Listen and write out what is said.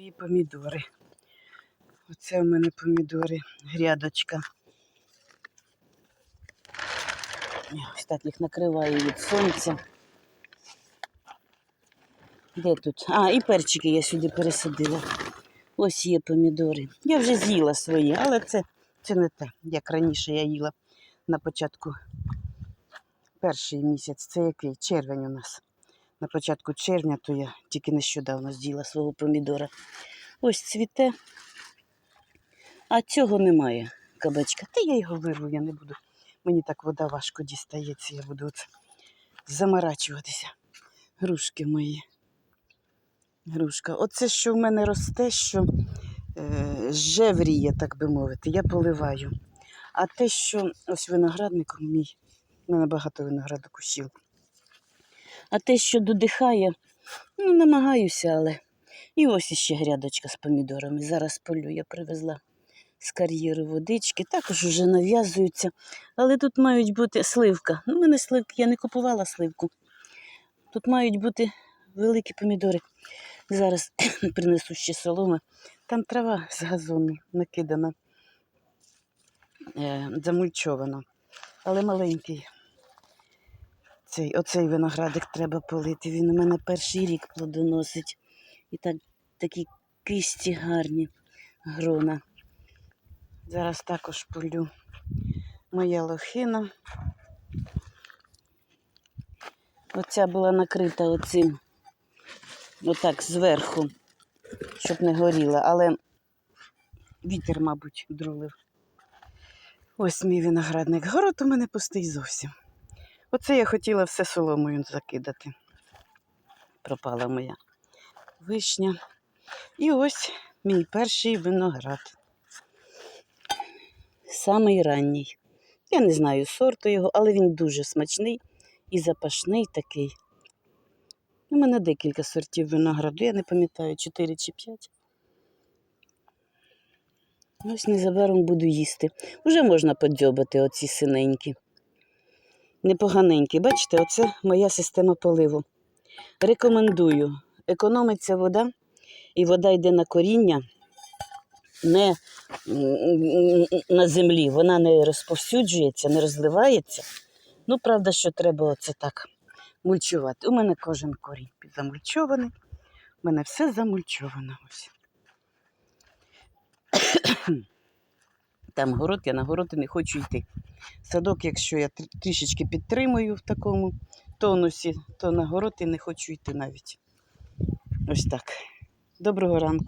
І помідори. Оце у мене помідори, грядочка. Я Ось так їх накриваю від сонця. Де тут? А, і перчики я сюди пересадила. Ось є помідори. Я вже з'їла свої, але це, це не те, як раніше я їла на початку перший місяць. Це який? Червень у нас. На початку червня, то я тільки нещодавно з'їла свого помідора. Ось цвіте. А цього немає кабачка. Та я його вирву, я не буду. Мені так вода важко дістається, я буду от заморачуватися. Грушки мої. Грушка. Оце, що в мене росте, що е, жевріє, так би мовити, я поливаю. А те, що ось виноградником мій, в мене багато винограду кущів. А те, що додихає, ну, намагаюся, але. І ось іще грядочка з помідорами. Зараз полю я привезла з кар'єру водички, також вже нав'язуються. Але тут мають бути сливка. Ну, мене сливки, я не купувала сливку. Тут мають бути великі помідори. Зараз принесу ще соломи. Там трава з газону накидана, е, замульчована, але маленький. Цей, оцей виноградик треба полити. Він у мене перший рік плодоносить. І так, такі кисті гарні грона. Зараз також полю моя лохина. Оця була накрита оцим, отак зверху, щоб не горіла, але вітер, мабуть, друлив. Ось мій виноградник. Город у мене пустий зовсім. Оце я хотіла все соломою закидати. Пропала моя вишня. І ось мій перший виноград. Самий ранній. Я не знаю сорту його, але він дуже смачний і запашний такий. У мене декілька сортів винограду, я не пам'ятаю, 4 чи 5. Ось незабаром буду їсти. Уже можна подзьобати оці синенькі. Непоганенькі. Бачите, оце моя система поливу. Рекомендую. Економиться вода, і вода йде на коріння, не на землі. Вона не розповсюджується, не розливається. Ну, правда, що треба оце так мульчувати. У мене кожен корінь підзамульчований. У мене все замульчовано. Ось. Там город, я на город не хочу йти. Садок, якщо я трішечки підтримую в такому тонусі, то на город і не хочу йти навіть. Ось так. Доброго ранку.